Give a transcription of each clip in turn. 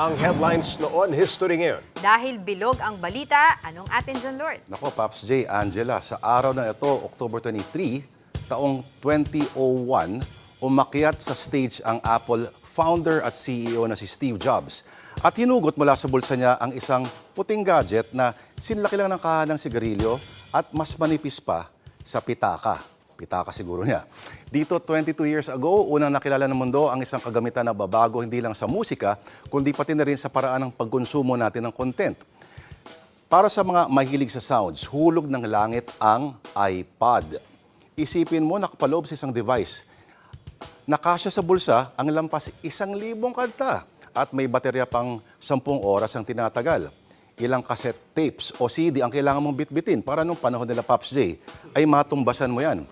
ang headlines noon, history ngayon. Dahil bilog ang balita, anong atin dyan, Lord? Nako, Paps J. Angela, sa araw na ito, October 23, taong 2001, umakyat sa stage ang Apple founder at CEO na si Steve Jobs. At hinugot mula sa bulsa niya ang isang puting gadget na sinlaki lang ng kahanang sigarilyo at mas manipis pa sa pitaka. Pitaka siguro niya. Dito, 22 years ago, unang nakilala ng mundo ang isang kagamitan na babago hindi lang sa musika, kundi pati na rin sa paraan ng pagkonsumo natin ng content. Para sa mga mahilig sa sounds, hulog ng langit ang iPod. Isipin mo, nakapaloob sa isang device. Nakasya sa bulsa ang lampas isang libong kanta at may baterya pang 10 oras ang tinatagal. Ilang cassette tapes o CD ang kailangan mong bitbitin para nung panahon nila Pops J ay matumbasan mo yan.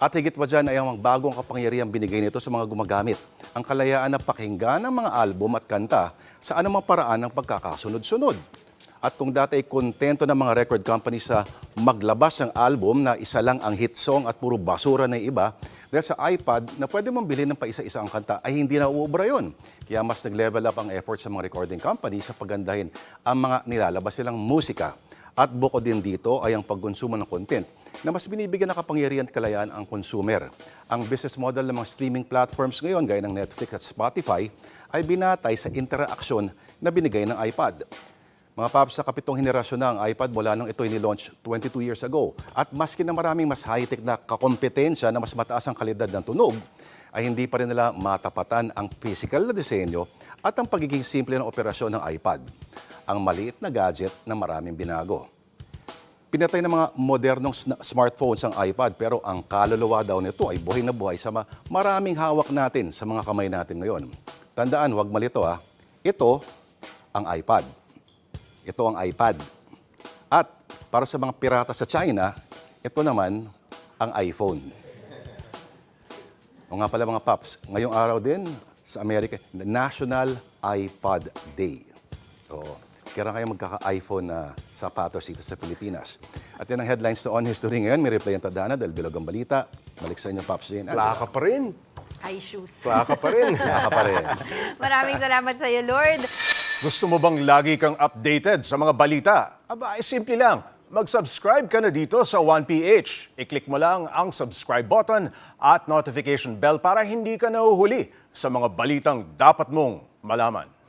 At higit pa dyan ay ang bagong kapangyarihan binigay nito sa mga gumagamit. Ang kalayaan na pakinggan ang mga album at kanta sa anumang paraan ng pagkakasunod-sunod. At kung dati ay kontento ng mga record company sa maglabas ng album na isa lang ang hit song at puro basura na iba, dahil sa iPad na pwede mong bilhin ng paisa-isa ang kanta ay hindi na uubra yun. Kaya mas nag-level up ang effort sa mga recording company sa pagandahin ang mga nilalabas silang musika. At bukod din dito ay ang pagkonsumo ng content na mas binibigyan ng kapangyarihan at kalayaan ang consumer. Ang business model ng mga streaming platforms ngayon, gaya ng Netflix at Spotify, ay binatay sa interaksyon na binigay ng iPad. Mga paps, sa kapitong henerasyon na ang iPad mula nung ito ni-launch 22 years ago. At maski na maraming mas high-tech na kakompetensya na mas mataas ang kalidad ng tunog, ay hindi pa rin nila matapatan ang physical na disenyo at ang pagiging simple ng operasyon ng iPad. Ang maliit na gadget na maraming binago. Pinatay ng mga modernong smartphones ang iPad pero ang kaluluwa daw nito ay buhay na buhay sa ma- maraming hawak natin sa mga kamay natin ngayon. Tandaan, huwag malito ha. Ito ang iPad. Ito ang iPad. At para sa mga pirata sa China, ito naman ang iPhone. O nga pala mga paps, ngayong araw din sa Amerika, National iPod Day. O, kaya kayo magkaka-iPhone na sapatos dito sa Pilipinas. At yan ang headlines na On History ngayon. May reply ang tadhana dahil bilog ang balita. Balik sa inyo, Paps Jane. Plaka pa rin. High shoes. Plaka pa rin. Plaka pa rin. Maraming salamat sa iyo, Lord. Gusto mo bang lagi kang updated sa mga balita? Aba, ay simple lang. Mag-subscribe ka na dito sa 1PH. I-click mo lang ang subscribe button at notification bell para hindi ka nahuhuli sa mga balitang dapat mong malaman.